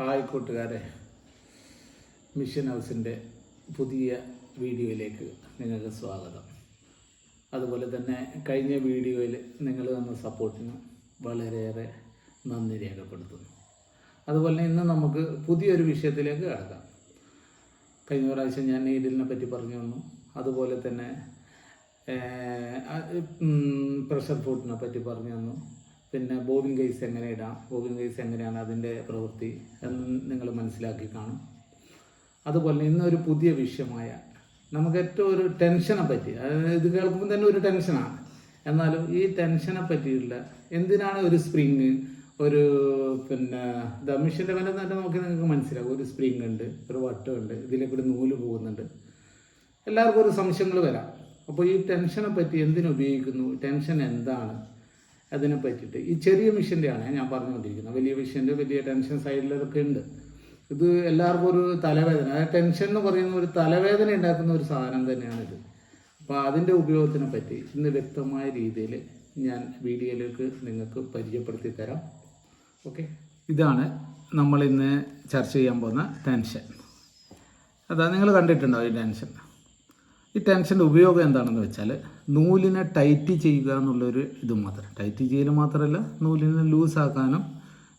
Hi കൂട്ടുകാരെ. Mission ഹൗസിന്റെ പുതിയ വീഡിയോയിലേക്ക് നിങ്ങൾക്ക് സ്വാഗതം. അതുപോലെ തന്നെ കഴിഞ്ഞ വീഡിയോയിൽ നിങ്ങൾ തന്ന സപ്പോർട്ടിന് വളരെയേറെ നന്ദി രേഖപ്പെടുത്തുന്നു. അതുപോലെ ഇന്ന് നമുക്ക് പുതിയൊരു വിഷയത്തിലേക്ക് കടക്കാം. കഴിഞ്ഞ പ്രാവശ്യം ഞാൻ നീഡിലിനെ പറ്റി പറഞ്ഞു തന്നു അതുപോലെ തന്നെ പ്രഷർ ഫുഡിനെ പറ്റി പറഞ്ഞു തന്നു പിന്നെ ബോബിൻ കേസ് എങ്ങനെ ഇടാം? ബോബിൻ കേസ് എങ്ങനെയാണ് അതിന്റെ പ്രവൃത്തി എന്ന് നിങ്ങൾ മനസ്സിലാക്കി കാണും. അതുപോലെ ഇന്നൊരു പുതിയ വിഷയമായ നമുക്ക് ഏറ്റവും ഒരു ടെൻഷനെ പറ്റി ഇത് കേൾക്കുമ്പോൾ തന്നെ ഒരു ടെൻഷനാണ് എന്നാലും ഈ ടെൻഷനെ പറ്റിയുള്ള എന്തിനാണ് ഒരു സ്പ്രിങ് ഒരു പിന്നെ ദമിഷിന്റെ വില തന്നെ നോക്കി നിങ്ങൾക്ക് മനസ്സിലാകും ഒരു സ്പ്രിങ് ഉണ്ട് ഒരു വട്ടമുണ്ട് ഇതിലേക്കൂടി നൂൽ പോകുന്നുണ്ട്. എല്ലാവർക്കും ഒരു സംശയങ്ങൾ വരാം. അപ്പോൾ ഈ ടെൻഷനെ പറ്റി എന്തിനുപയോഗിക്കുന്നു ടെൻഷൻ എന്താണ്? അതിനെ പറ്റിയിട്ട്. ഈ ചെറിയ മിഷന്റെയാണ് ഞാൻ പറഞ്ഞുകൊണ്ടിരിക്കുന്നത്. വലിയ മിഷന്റെ വലിയ ടെൻഷൻ സൈഡിലൊക്കെ ഉണ്ട്. ഇത് എല്ലാവർക്കും ഒരു തലവേദന. ആ ടെൻഷൻ എന്ന് പറയുന്ന ഒരു തലവേദന ഉണ്ടാക്കുന്ന ഒരു സാധനം തന്നെയാണിത്. അപ്പോൾ അതിന്റെ ഉപയോഗത്തിനെ പറ്റി ഇന്ന് വ്യക്തമായ രീതിയിൽ ഞാൻ വീഡിയോയിലേക്ക് നിങ്ങൾക്ക് പരിചയപ്പെടുത്തി തരാം. ഓക്കെ ഇതാണ് നമ്മൾ ഇന്ന് ചർച്ച ചെയ്യാൻ പോകുന്ന ടെൻഷൻ അതാ നിങ്ങൾ കണ്ടിട്ടുണ്ടോ ഈ ടെൻഷൻ ഈ ടെൻഷന്റെ ഉപയോഗം എന്താണെന്ന് വെച്ചാൽ നൂലിനെ ടൈറ്റ് ചെയ്യുക എന്നുള്ളൊരു ഇത് മാത്രം. ടൈറ്റ് ചെയ്യൽ മാത്രമല്ല നൂലിനെ ലൂസാക്കാനും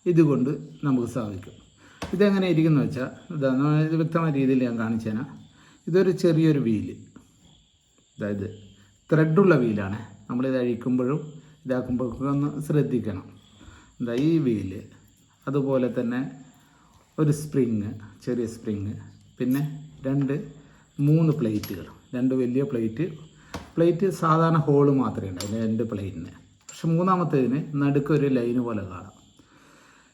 ഇതുകൊണ്ട് നമുക്ക് സാധിക്കും. ഇതെങ്ങനെ ഇരിക്കുന്നു വെച്ചാൽ ഇതാ വ്യക്തമായ രീതിയിൽ ഞാൻ കാണിച്ചു തരാം ഇതൊരു ചെറിയൊരു വീൽ. അതായത് ത്രെഡുള്ള വീലാണ്. നമ്മളിത് അഴിക്കുമ്പോഴും ഇതാക്കുമ്പോഴൊക്കെ ഒന്ന് ശ്രദ്ധിക്കണം. എന്താ ഈ വീൽ. അതുപോലെ തന്നെ ഒരു സ്പ്രിങ് ചെറിയ സ്പ്രിങ്. പിന്നെ രണ്ട് മൂന്ന് പ്ലേറ്റുകൾ. രണ്ട് വലിയ പ്ലേറ്റ്. പ്ലേറ്റ് സാധാരണ ഹോൾ മാത്രമേ ഉണ്ടാവും രണ്ട് പ്ലേറ്റിന്. പക്ഷെ മൂന്നാമത്തേതിന് നടുക്കൊരു ലൈന് പോലെ കാണാം.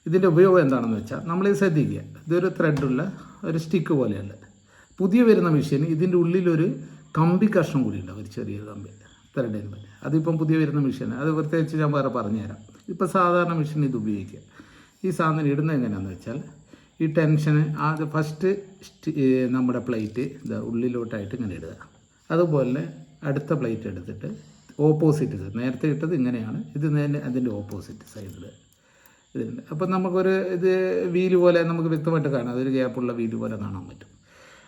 ഇതിന്റെ ഉപയോഗം എന്താണെന്ന് വെച്ചാൽ നമ്മൾ ഇത് ശ്രദ്ധിക്കുക ഇതൊരു ത്രെഡുള്ള ഒരു സ്റ്റിക്ക് പോലെയല്ല. പുതിയ വരുന്ന മെഷീൻ ഇതിന്റെ ഉള്ളിലൊരു കമ്പി കഷ്ണം കൂടി ഉണ്ടാവും ഒരു ചെറിയ കമ്പി ത്രെഡിന് പറ്റി അതിപ്പം പുതിയ വരുന്ന മെഷീൻ അത് പ്രത്യേകിച്ച് ഞാൻ വേറെ പറഞ്ഞുതരാം. ഇപ്പോൾ സാധാരണ മെഷീൻ ഇത് ഉപയോഗിക്കുക. ഈ സാധനം ഇടുന്നത് എങ്ങനെയാണെന്ന് വെച്ചാൽ ഈ ടെൻഷന് ആദ്യം ഫസ്റ്റ് നമ്മുടെ പ്ലേറ്റ് ഇതാ ഉള്ളിലോട്ടായിട്ട് ഇങ്ങനെ ഇടുക. അതുപോലെ അടുത്ത പ്ലേറ്റ് എടുത്തിട്ട് ഓപ്പോസിറ്റ് സൈഡ് നേരത്തെ ഇട്ടത് ഇങ്ങനെയാണ് ഇത് നേരെ അതിന്റെ ഓപ്പോസിറ്റ് സൈഡിൽ ഇതുണ്ട്. അപ്പം നമുക്കൊരു ഇത് വീൽ പോലെ നമുക്ക് വ്യക്തമായിട്ട് കാണാം അതൊരു ഗ്യാപ്പുള്ള വീൽ പോലെ കാണാൻ പറ്റും.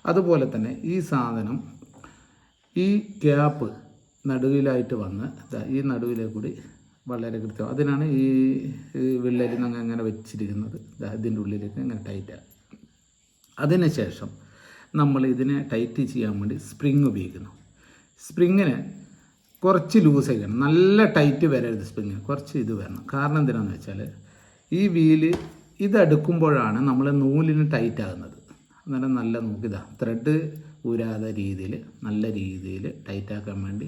അതുപോലെ തന്നെ ഈ സാധനം ഈ ഗ്യാപ്പ് നടുവിലായിട്ട് വന്ന് ഈ നടുവിലെ കൂടി വളരെ കൃത്യം. അതിനാണ് ഈ വിള്ളലിൽ നിന്ന് അങ്ങനെ വെച്ചിരിക്കുന്നത്. ഇതിന്റെ ഉള്ളിലേക്ക് അങ്ങനെ ടൈറ്റാണ് അതിനുശേഷം നമ്മൾ ഇതിനെ ടൈറ്റ് ചെയ്യാൻ വേണ്ടി സ്പ്രിങ് ഉപയോഗിക്കുന്നു. സ്പ്രിങ്ങിന് കുറച്ച് ലൂസ് ആക്കണം നല്ല ടൈറ്റ് വരരുത് സ്പ്രിങ്ങിന് കുറച്ച് ഇത് വരണം. കാരണം എന്തിനാണെന്ന് വെച്ചാൽ ഈ വീൽ ഇതെടുക്കുമ്പോഴാണ് നമ്മൾ നൂലിന് ടൈറ്റ് ആകുന്നത്. അന്നേരം നല്ല നോക്കിതാ ത്രെഡ് ഊരാതെ രീതിയിൽ നല്ല രീതിയിൽ ടൈറ്റാക്കാൻ വേണ്ടി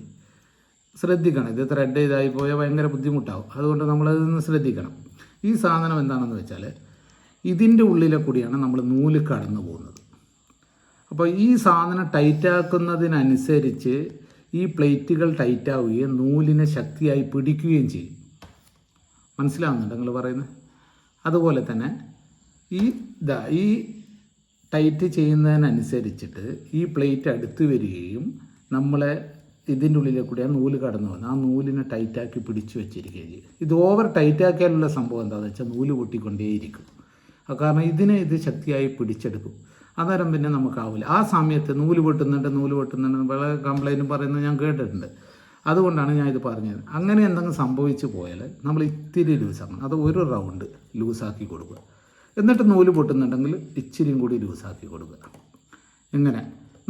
ശ്രദ്ധിക്കണം. ഇത് ത്രെഡ് ഇതായി പോയാൽ ഭയങ്കര ബുദ്ധിമുട്ടാവും. അതുകൊണ്ട് നമ്മളതൊന്ന് ശ്രദ്ധിക്കണം. ഈ സാധനം എന്താണെന്ന് വെച്ചാൽ ഇതിന്റെ ഉള്ളിലെ കൂടിയാണ് നമ്മൾ നൂൽ കടന്നു പോകുന്നത്. അപ്പോൾ ഈ സാധനം ടൈറ്റാക്കുന്നതിനനുസരിച്ച് ഈ പ്ലേറ്റുകൾ ടൈറ്റാവുകയും നൂലിനെ ശക്തിയായി പിടിക്കുകയും ചെയ്യും. മനസ്സിലാവുന്നുണ്ട് നിങ്ങൾ പറയുന്നത്? അതുപോലെ തന്നെ ഈ ഇതാ ഈ ടൈറ്റ് ചെയ്യുന്നതിനനുസരിച്ചിട്ട് ഈ പ്ലേറ്റ് അടുത്ത് വരികയും നമ്മളെ ഇതിന്റെ ഉള്ളിലെ കൂടി ആ നൂൽ കടന്നു വന്ന്. ആ നൂലിനെ ടൈറ്റാക്കി പിടിച്ചു വെച്ചിരിക്കുകയും ചെയ്യും ഇത് ഓവർ ടൈറ്റാക്കിയാലുള്ള സംഭവം എന്താണെന്ന് വെച്ചാൽ നൂൽ പൊട്ടിക്കൊണ്ടേയിരിക്കും. കാരണം ഇതിനെ ഇത് ശക്തിയായി പിടിച്ചെടുക്കും. അന്നേരം പിന്നെ നമുക്കാവില്ല ആ സമയത്ത് നൂൽ പൊട്ടുന്നുണ്ട് നൂൽ പൊട്ടുന്നുണ്ട് വളരെ കംപ്ലൈന്റ് പറയുന്നത് ഞാൻ കേട്ടിട്ടുണ്ട്. അതുകൊണ്ടാണ് ഞാൻ ഇത് പറഞ്ഞത്. അങ്ങനെ എന്തെങ്കിലും സംഭവിച്ചു പോയാൽ നമ്മൾ ഇത്തിരി ലൂസാക്കണം. അത് ഒരു റൗണ്ട് ലൂസാക്കി കൊടുക്കുക. എന്നിട്ട് നൂൽ പൊട്ടുന്നുണ്ടെങ്കിൽ ഇച്ചിരിയും കൂടി ലൂസാക്കി കൊടുക്കുക. ഇങ്ങനെ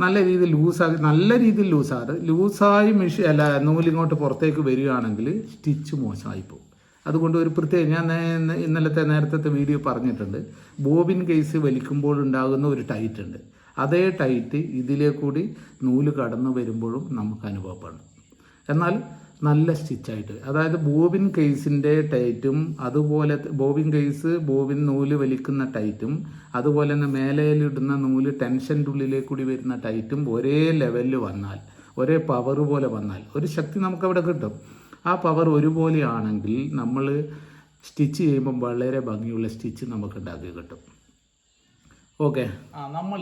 നല്ല രീതിയിൽ ലൂസാക്കി നല്ല രീതിയിൽ ലൂസാറ് ലൂസായി മെഷീൻ അല്ല നൂലിങ്ങോട്ട് പുറത്തേക്ക് വരികയാണെങ്കിൽ സ്റ്റിച്ച് മോശമായി പോകും അതുകൊണ്ട് ഒരു പ്രത്യേക ഞാൻ ഇന്നലത്തെ നേരത്തെ വീഡിയോ പറഞ്ഞിട്ടുണ്ട്. ബോബിൻ കേസ് വലിക്കുമ്പോൾ ഉണ്ടാകുന്ന ഒരു ടൈറ്റ് ഉണ്ട്. അതേ ടൈറ്റ് ഇതിലേക്കൂടി കൂടി നൂൽ കടന്നു വരുമ്പോഴും നമുക്ക് അനുഭവപ്പെടണം. എന്നാൽ നല്ല സ്റ്റിച്ചായിട്ട്. അതായത് ബോബിൻ കേസിന്റെ ടൈറ്റും അതുപോലെ ബോബിൻ കേസ് ബോബിൻ നൂൽ വലിക്കുന്ന ടൈറ്റും അതുപോലെ തന്നെ മേലയിലിടുന്ന നൂൽ ടെൻഷന്റെ ഉള്ളിലേക്ക് കൂടി വരുന്ന ടൈറ്റും ഒരേ ലെവലിൽ വന്നാൽ ഒരേ പവർ പോലെ വന്നാൽ ഒരു ശക്തി നമുക്കവിടെ കിട്ടും. ആ പവർ ഒരുപോലെയാണെങ്കിൽ നമ്മൾ സ്റ്റിച്ച് ചെയ്യുമ്പോൾ വളരെ ഭംഗിയുള്ള സ്റ്റിച്ച് നമുക്ക് ഉണ്ടാക്കി കിട്ടും. ഓക്കെ. നമ്മൾ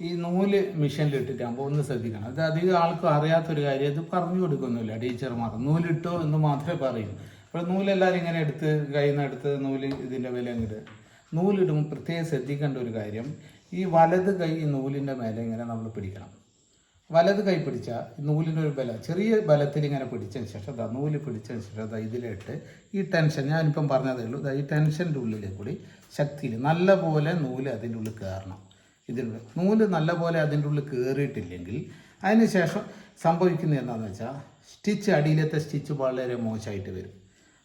ഈ നൂൽ മെഷീനിലിട്ടിട്ടാകുമ്പോൾ ഒന്ന് ശ്രദ്ധിക്കണം. അത് അധികം ആൾക്കും അറിയാത്തൊരു കാര്യം. ഇത് പറഞ്ഞു കൊടുക്കുന്നില്ല ടീച്ചർമാർ നൂലിട്ടോ എന്ന് മാത്രമേ പറയൂ. അപ്പോൾ നൂലെല്ലാവരും ഇങ്ങനെ എടുത്ത് കയ്യിൽ നിന്ന് എടുത്ത് നൂൽ ഇതിന്റെ വില അങ്ങോട്ട് നൂലിടുമ്പോൾ പ്രത്യേകം ശ്രദ്ധിക്കേണ്ട ഒരു കാര്യം ഈ വലത് കൈ നൂലിന്റെ മേലെ ഇങ്ങനെ നമ്മൾ പിടിക്കണം. വലത് കൈ പിടിച്ച നൂലിന്റെ ഒരു ബലം ചെറിയ ബലത്തിൽ ഇങ്ങനെ പിടിച്ചതിന് ശേഷം ദാ നൂൽ പിടിച്ചതിന് ശേഷം ദാ ഇതിലിട്ട് ഈ ടെൻഷൻ ഞാനിപ്പം പറഞ്ഞതേ ഉള്ളൂ ഈ ടെൻഷന്റെ ഉള്ളിൽ കൂടി ശക്തിയിൽ നല്ലപോലെ നൂൽ അതിന്റെ ഉള്ളിൽ കയറണം ഇതിന്റെ നൂൽ നല്ല പോലെ അതിന്റെ ഉള്ളിൽ കയറിയിട്ടില്ലെങ്കിൽ അതിന് ശേഷം സംഭവിക്കുന്നത് എന്താണെന്ന് വെച്ചാൽ സ്റ്റിച്ച് അടിയിലത്തെ സ്റ്റിച്ച് വളരെ മോശമായിട്ട് വരും.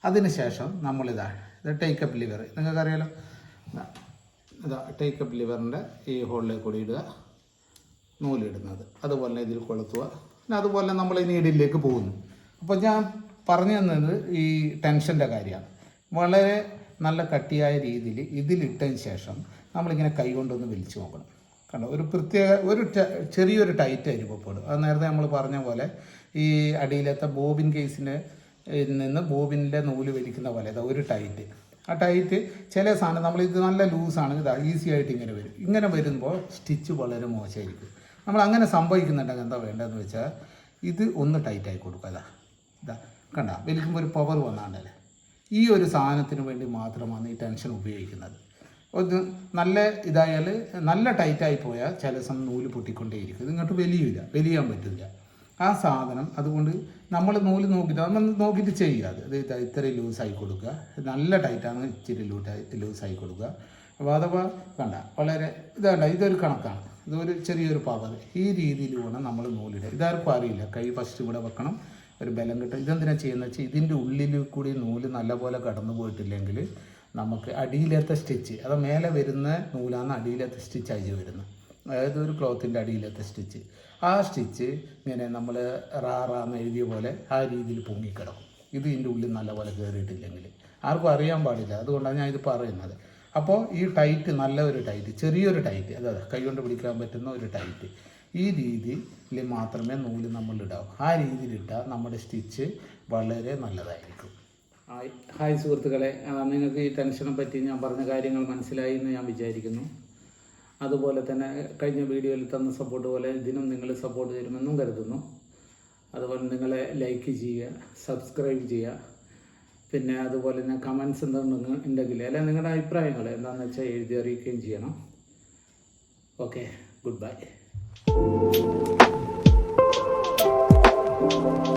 അതിന് ശേഷം നമ്മളിതാ ഇത് ടേക്കപ്പ് ലിവർ നിങ്ങൾക്കറിയാലോ? ഇതാ ടേക്കപ്പ് ലിവറിന്റെ ഈ ഹോളിലേക്ക് കൂടി ഇടുക. നൂലിടുന്നത് അതുപോലെ ഇതിൽ കൊളുത്തുക. പിന്നെ അതുപോലെ നമ്മൾ ഈ നീഡിലേക്ക് പോകുന്നു. അപ്പോൾ ഞാൻ പറഞ്ഞു തന്നത് ഈ ടെൻഷന്റെ കാര്യമാണ്. വളരെ നല്ല കട്ടിയായ രീതിയിൽ ഇതിലിട്ടതിന് ശേഷം നമ്മളിങ്ങനെ കൈ കൊണ്ടൊന്ന് വലിച്ചു നോക്കണം. കണ്ടോ? ഒരു പ്രത്യേക ഒരു ചെറിയൊരു ടൈറ്റ് അനുഭവപ്പെടും അത് നേരത്തെ നമ്മൾ പറഞ്ഞ പോലെ ഈ അടിയിലത്തെ ബോബിൻ കേസിന് നിന്ന് ബോബിന്റെ നൂൽ വലിക്കുന്ന പോലെ ഒരു ടൈറ്റ്. ആ ടൈറ്റ് ചില സാധനം നമ്മളിത് നല്ല ലൂസാണ് ഇതാ ഈസി ആയിട്ട് ഇങ്ങനെ വരും. ഇങ്ങനെ വരുമ്പോൾ സ്റ്റിച്ച് വളരെ മോശമായിരിക്കും. നമ്മൾ അങ്ങനെ സംഭവിക്കുന്നുണ്ടെങ്കിൽ എന്താ വേണ്ടതെന്ന് വെച്ചാൽ ഇത് ഒന്ന് ടൈറ്റായി കൊടുക്കുക. ഇതാ ഇതാ കണ്ട വലിക്കുമ്പോൾ ഒരു പവർ വന്നാണ്ടല്ലേ? ഈ ഒരു സാധനത്തിന് വേണ്ടി മാത്രമാണ് ഈ ടെൻഷൻ ഉപയോഗിക്കുന്നത്. ഒന്ന് നല്ല ഇതായാൽ നല്ല ടൈറ്റായി പോയാൽ ചില സമയം നൂൽ പൊട്ടിക്കൊണ്ടേയിരിക്കും. ഇങ്ങോട്ട് വലിയില്ല വലിയാൻ പറ്റില്ല. ആ സാധനം അതുകൊണ്ട് നമ്മൾ നൂൽ നോക്കിയിട്ട് നമ്മൾ നോക്കിയിട്ട് ചെയ്യുക അത്. ഇതാ ഇത്ര ലൂസായി കൊടുക്കുക. നല്ല ടൈറ്റാണ് ഇച്ചിരി ലൂട്ടായി ലൂസായി കൊടുക്കുക. അപ്പോൾ അഥവാ കണ്ട വളരെ ഇതല്ല ഇതൊരു കണക്കാണ്. ഇതൊരു ചെറിയൊരു പവർ ഈ രീതിയിൽ വേണം നമ്മൾ നൂലിടുക. ഇതാർക്കും അറിയില്ല. കൈ ഫസ്റ്റ് ഇവിടെ വെക്കണം. ഒരു ബലം കിട്ടും. ഇതെന്തിനാ ചെയ്യുന്നത് വെച്ചാൽ ഇതിന്റെ ഉള്ളിൽ കൂടി നൂൽ നല്ലപോലെ കടന്നു പോയിട്ടില്ലെങ്കിൽ നമുക്ക് അടിയിലത്തെ സ്റ്റിച്ച് അത് മേലെ വരുന്ന നൂലാണ് അടിയിലത്തെ സ്റ്റിച്ച് അഴിച്ച് വരുന്നത് അതായത് ഒരു ക്ലോത്തിന്റെ അടിയിലത്തെ സ്റ്റിച്ച് ആ സ്റ്റിച്ച് ഇങ്ങനെ നമ്മൾ റാ റാന്ന് എഴുതിയ പോലെ ആ രീതിയിൽ പൊങ്ങിക്കിടക്കും. ഇത് ഇതിന്റെ ഉള്ളിൽ നല്ലപോലെ കയറിയിട്ടില്ലെങ്കിൽ ആർക്കും അറിയാൻ പാടില്ല. അതുകൊണ്ടാണ് ഞാൻ ഇത് പറയുന്നത്. അപ്പോൾ ഈ ടൈറ്റ് നല്ല ഒരു ടൈറ്റ് ചെറിയൊരു ടൈറ്റ് അതായത് കൈ കൊണ്ട് പിടിക്കാൻ പറ്റുന്ന ഒരു ടൈറ്റ് ഈ രീതിയിൽ മാത്രമേ നൂൽ നമ്മൾ ഇടാവൂ. ആ രീതിയിലിട്ടാൽ നമ്മുടെ സ്റ്റിച്ച് വളരെ നല്ലതായിരിക്കും. ഹായ് സുഹൃത്തുക്കളെ. നിങ്ങൾക്ക് ഈ ടെൻഷനെ പറ്റി ഞാൻ പറഞ്ഞ കാര്യങ്ങൾ മനസ്സിലായി എന്ന് ഞാൻ വിചാരിക്കുന്നു. അതുപോലെ തന്നെ കഴിഞ്ഞ വീഡിയോയിൽ തന്ന സപ്പോർട്ട് പോലെ ഇതിനും നിങ്ങൾ സപ്പോർട്ട് തരുമെന്നും കരുതുന്നു. അതുപോലെ നിങ്ങളെ ലൈക്ക് ചെയ്യുക സബ്സ്ക്രൈബ് ചെയ്യുക. പിന്നെ അതുപോലെ തന്നെ കമൻസ് എന്തെങ്കിലും ഉണ്ടെങ്കിൽ അല്ലെ നിങ്ങളുടെ അഭിപ്രായങ്ങൾ എന്താണെന്ന് വെച്ചാൽ എഴുതി അറിയിക്കുകയും ചെയ്യണം. Okay good bye thank you